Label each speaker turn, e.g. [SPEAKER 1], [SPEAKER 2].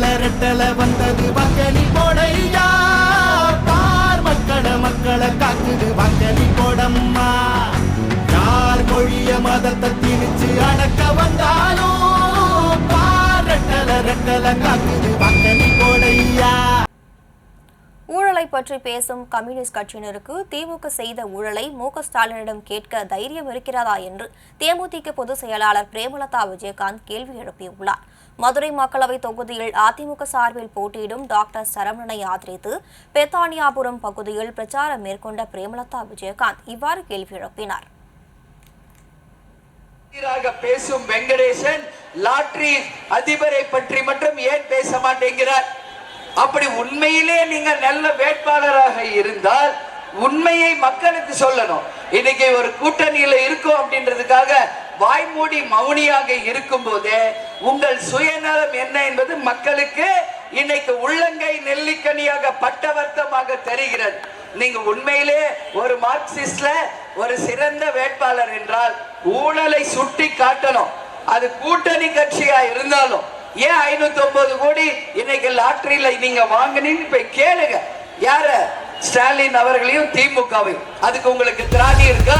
[SPEAKER 1] ரெட்டல ரெட்டல வந்தது வாக்களி போடையா? பார் மக்கள மக்களை காக்குது வாக்களி போடம்மா. யார் மொழிய மதத்தை திணிச்சு அடக்க வந்தாலும் பார் ரெட்டல ரெட்டல காக்குது
[SPEAKER 2] ஊழலை பற்றி பேசும் கம்யூனிஸ்ட் கட்சியினருக்கு திமுக செய்த ஊழலை மு ஸ்டாலினிடம் கேட்க தைரியம் இருக்கிறதா என்று தேமுதிக பொதுச் செயலாளர் பிரேமலதா விஜயகாந்த் கேள்வி எழுப்பியுள்ளார். மதுரை மக்களவை தொகுதியில் அதிமுக சார்பில் போட்டியிடும் டாக்டர் சரவணனை ஆதரித்து பெத்தானியாபுரம் பகுதியில் பிரச்சாரம் மேற்கொண்ட பிரேமலதா விஜயகாந்த் இவ்வாறு கேள்வி எழுப்பினார்.
[SPEAKER 3] பேசும் வெங்கடேசன் லாட்ரி அதிபரை பற்றி மட்டும் ஏன் பேச மாட்டேங்கிறார்? அப்படி உண்மையிலே நீங்க நல்ல வேட்பாளராக இருந்தால் உண்மையை மக்களுக்கு சொல்லணும். இன்னைக்கு ஒரு கூட்டணியில இருக்கும் அப்படின்றதுக்காக வாய்மூடி மௌனியாக இருக்கும் போதே உங்கள் சுயநலம் என்ன என்பது மக்களுக்கு இன்னைக்கு உள்ளங்கை நெல்லிக்கனியாக பட்டவர்த்தமாக தெரிகிறது. நீங்க உண்மையிலே ஒரு மார்க்சிஸ்ட்ல ஒரு சிறந்த வேட்பாளர் என்றால் ஊழலை சுட்டி காட்டணும் அது கூட்டணி கட்சியா இருந்தாலும் ஏன் ஐநூத்தி ஒன்பது கோடி லாட்டரியில நீங்க வாங்கினீங்க போய் கேளுங்க. யார? ஸ்டாலின் அவர்களையும் திமுகவையும். அதுக்கு உங்களுக்கு திராணி இருக்கா?